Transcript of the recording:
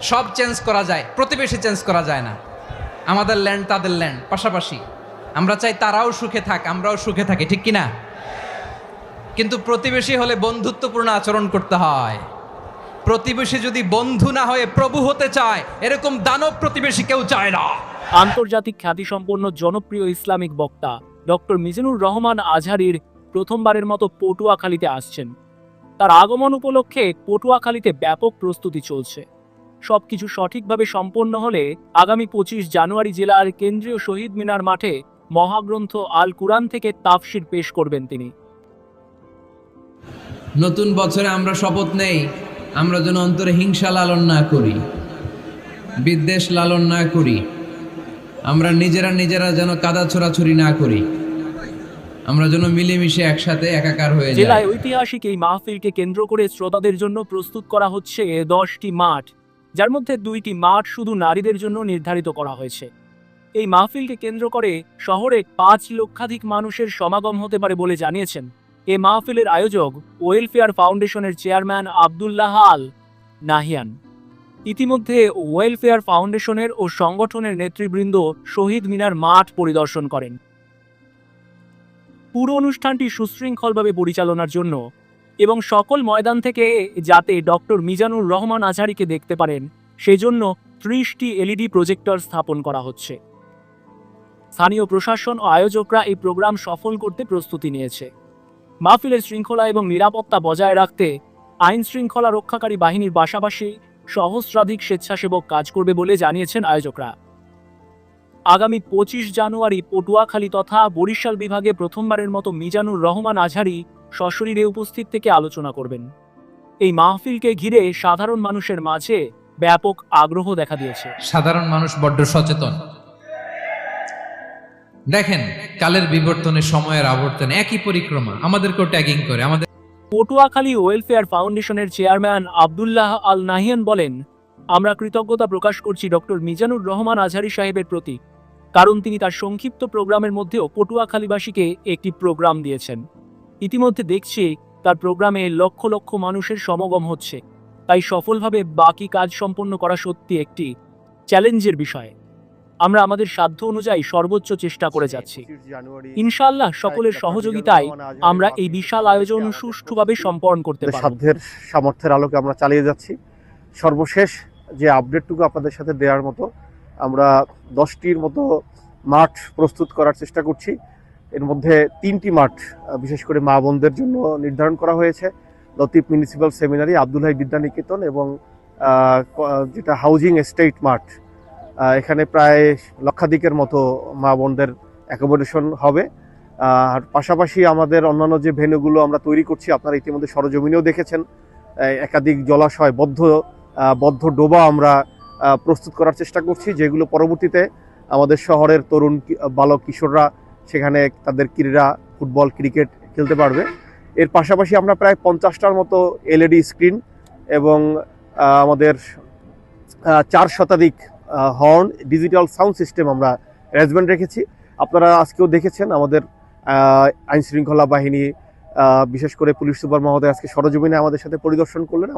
সব চেঞ্জ করা যায়, প্রতিবেশী চেঞ্জ করা যায় না। আমাদের ল্যান্ড তাদের ল্যান্ড পাশাপাশি আমরা চাই তারাও সুখে থাক, আমরাও সুখে থাকি, ঠিক কি না কিন্তু প্রতিবেশী হলে বন্ধুত্বপূর্ণ আচরণ করতে হয়। প্রতিবেশী যদি বন্ধু না হয়ে প্রভু হতে চায়, এরকম দানব প্রতিবেশী কেউ চায় না। আন্তর্জাতিক খ্যাতিসম্পন্ন জনপ্রিয় ইসলামিক বক্তা ডক্টর মিজানুর রহমান আজহারির প্রথমবারের মতো পটুয়াখালীতে আসছেন। তার আগমন উপলক্ষে পটুয়াখালীতে ব্যাপক প্রস্তুতি চলছে। সবকিছু সঠিকভাবে সম্পন্ন হলে আগামী পঁচিশ জানুয়ারি জেলার কেন্দ্রীয় শহীদ মিনার মাঠে মহাগ্রন্থ আল কুরআন থেকে তাফসির পেশ করবেন তিনি। নতুন বছরে আমরা শপথ নেই আমরা যেন অন্তরে হিংসা লালন না করি বিদ্বেষ লালন না করি আমরা নিজেরা নিজেরা যেন কাদা ছোড়াছুরি না করি আমরা যেন মিলেমিশে একসাথে একাকার হয়ে যাই। জেলায় ঐতিহাসিক এই মাহফিলকে কেন্দ্র করে শ্রোতাদের জন্য প্রস্তুত করা হচ্ছে দশটি মাঠ। যার মধ্যে দুইটি মাঠ শুধু নারীদের জন্য নির্ধারিত করা হয়েছে। এই মাহফিলকে কেন্দ্র করে শহরে পাঁচ লক্ষাধিক মানুষের সমাগম হতে পারে বলে জানিয়েছেন এ মাহফিলের আয়োজক ওয়েলফেয়ার ফাউন্ডেশনের চেয়ারম্যান আবদুল্লাহ আল নাহিয়ান। ইতিমধ্যে ওয়েলফেয়ার ফাউন্ডেশনের ও সংগঠনের নেতৃবৃন্দ শহীদ মিনার মাঠ পরিদর্শন করেন। পুরো অনুষ্ঠানটি সুশৃঙ্খলভাবে পরিচালনার জন্য এবং সকল ময়দান থেকে যাতে ডক্টর মিজানুর রহমান আজহারিকে দেখতে পারেন, সেজন্য ত্রিশটি এলইডি প্রজেক্টর স্থাপন করা হচ্ছে। স্থানীয় প্রশাসন ও আয়োজকরা এই প্রোগ্রাম সফল করতে প্রস্তুতি নিয়েছে। মাহফিলের শৃঙ্খলা এবং নিরাপত্তা বজায় রাখতে, আইন শৃঙ্খলা রক্ষাকারী বাহিনীর পাশাপাশি সহস্রাধিক স্বেচ্ছাসেবক কাজ করবে বলে জানিয়েছেন আয়োজকরা। আগামী পঁচিশ জানুয়ারি পটুয়াখালী তথা বরিশাল বিভাগে প্রথমবারের মতো মিজানুর রহমান আজহারি সশরীরে উপস্থিত থেকে আলোচনা করবেন। এই মাহফিলকে ঘিরে সাধারণ মানুষের মাঝে ব্যাপক আগ্রহ দেখা দিয়েছে। সাধারণ মানুষ বড্ড সচেতন। দেখেন কালের বিবর্তনে সময়ের আবর্তনে একই পরিক্রমা আমাদেরকেও ট্যাগিং করে আমাদের পটুয়াখালী ওয়েলফেয়ার ফাউন্ডেশনের চেয়ারম্যান আবদুল্লাহ আল নাহিয়ান বলেন আমরা কৃতজ্ঞতা প্রকাশ করছি ডক্টর মিজানুর রহমান আজহারি সাহেবের প্রতি কারণ তিনি তার সংক্ষিপ্ত প্রোগ্রামের মধ্যেও পটুয়াখালীবাসীকে একটি প্রোগ্রাম দিয়েছেন। ইতিমধ্যে দেখছি তার প্রোগ্রামে লক্ষ লক্ষ মানুষের সমাগম হচ্ছে। তাই সফলভাবে বাকি কাজ সম্পন্ন করা সত্যি একটি চ্যালেঞ্জের বিষয়। আমরা আমাদের সাধ্য অনুযায়ী সর্বোচ্চ চেষ্টা করে যাচ্ছি। ইনশাআল্লাহ সকলের সহযোগিতায় আমরা এই বিশাল আয়োজন সুষ্ঠুভাবে সম্পন্ন করতে পারব। সাধ্যের সামর্থ্যের আলোকে আমরা চালিয়ে যাচ্ছি। সর্বশেষ যে আপডেটটুকু আপনাদের সাথে দেওয়ার মতো আমরা দশটির মতো মাঠ প্রস্তুত করার চেষ্টা করছি। এর মধ্যে তিনটি মাঠ বিশেষ করে মা বোনদের জন্য নির্ধারণ করা হয়েছে। লতিফ মিউনিসিপ্যাল সেমিনারি, আব্দুল হাই বিদ্যানিকেতন এবং যেটা হাউজিং এস্টেট মাঠ। এখানে প্রায় লক্ষাধিকের মতো মা বোনদের অ্যাকোমোডেশন হবে। আর পাশাপাশি আমাদের অন্যান্য যে ভেন্যুগুলো আমরা তৈরি করছি, আপনারা ইতিমধ্যে সরজমিনেও দেখেছেন। একাধিক জলাশয়, বদ্ধ বদ্ধ ডোবা আমরা প্রস্তুত করার চেষ্টা করছি, যেগুলো পরবর্তীতে আমাদের শহরের তরুণ বালক কিশোররা সেখানে তাদের ক্রীড়া, ফুটবল, ক্রিকেট খেলতে পারবে। এর পাশাপাশি আমরা প্রায় পঞ্চাশটার মতো এলইডি স্ক্রিন এবং আমাদের চার শতাধিক হর্ন, ডিজিটাল সাউন্ড সিস্টেম আমরা অ্যারেঞ্জমেন্ট রেখেছি। আপনারা আজকেও দেখেছেন আমাদের আইন শৃঙ্খলা বাহিনী বিশেষ করে পুলিশ সুপার মহোদয় আজকে সরজমিনে আমাদের সাথে পরিদর্শন করলেন।